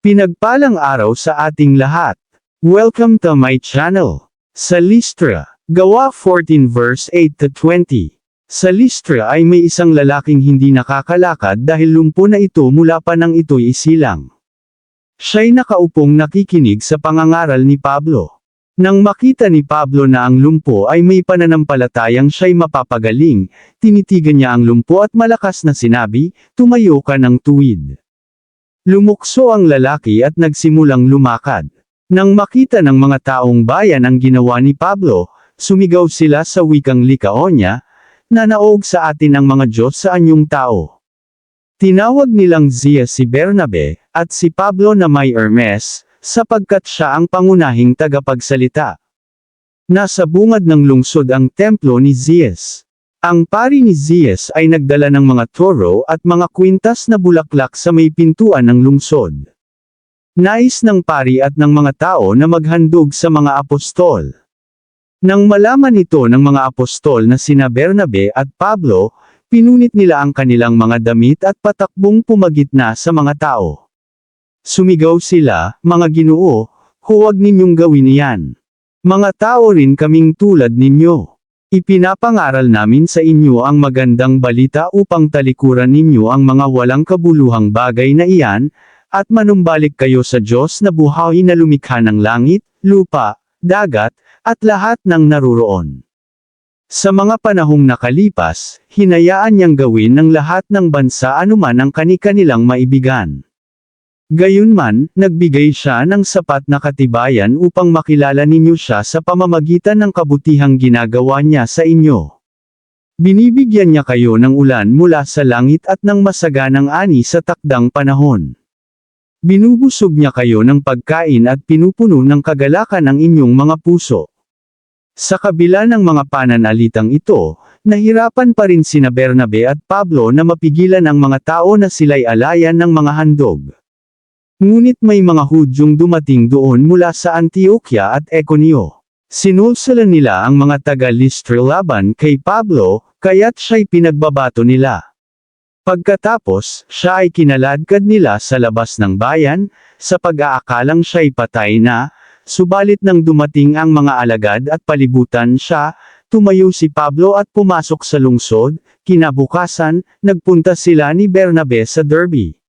Pinagpalang araw sa ating lahat. Welcome to my channel. Sa Listra, gawa 14 verse 8 to 20. Sa Listra ay may isang lalaking hindi nakakalakad dahil lumpo na ito mula pa nang ito'y isilang. Siya'y nakaupong nakikinig sa pangangaral ni Pablo. Nang makita ni Pablo na ang lumpo ay may pananampalatayang siya'y mapapagaling, tinitigan niya ang lumpo at malakas na sinabi, tumayo ka ng tuwid. Lumukso ang lalaki at nagsimulang lumakad. Nang makita ng mga taong bayan ang ginawa ni Pablo, sumigaw sila sa wikang Likaonya, na naog sa atin ang mga Diyos sa anyong tao. Tinawag nilang Zia si Bernabe, at si Pablo na may Hermes, sapagkat siya ang pangunahing tagapagsalita. Nasa bungad ng lungsod ang templo ni Zias. Ang pari ni Zias ay nagdala ng mga toro at mga kwintas na bulaklak sa may pintuan ng lungsod. Nais ng pari at ng mga tao na maghandog sa mga apostol. Nang malaman ito ng mga apostol na sina Bernabe at Pablo, pinunit nila ang kanilang mga damit at patakbong pumagitna sa mga tao. Sumigaw sila, mga ginoo, huwag ninyong gawin iyan. Mga tao rin kaming tulad ninyo. Ipinapangaral namin sa inyo ang magandang balita upang talikuran ninyo ang mga walang kabuluhang bagay na iyan, at manumbalik kayo sa Diyos na buhay na lumikha ng langit, lupa, dagat, at lahat ng naruroon. Sa mga panahong nakalipas, hinayaan niyang gawin ng lahat ng bansa anuman ang kani-kanilang maibigan. Gayunman, nagbigay siya ng sapat na katibayan upang makilala ninyo siya sa pamamagitan ng kabutihang ginagawa niya sa inyo. Binibigyan niya kayo ng ulan mula sa langit at ng masaganang ani sa takdang panahon. Binubusog niya kayo ng pagkain at pinupuno ng kagalakan ang inyong mga puso. Sa kabila ng mga pananalitang ito, nahirapan pa rin sina Bernabe at Pablo na mapigilan ang mga tao na sila'y alayan ng mga handog. Ngunit may mga Hudyong dumating doon mula sa Antioquia at Econio. Sinulsulan nila ang mga taga-Listra laban kay Pablo, kaya't siya'y pinagbabato nila. Pagkatapos, siya ay kinaladkad nila sa labas ng bayan, sa pag-aakalang siya'y patay na, subalit nang dumating ang mga alagad at palibutan siya, tumayo si Pablo at pumasok sa lungsod, kinabukasan, nagpunta sila ni Bernabe sa Derby.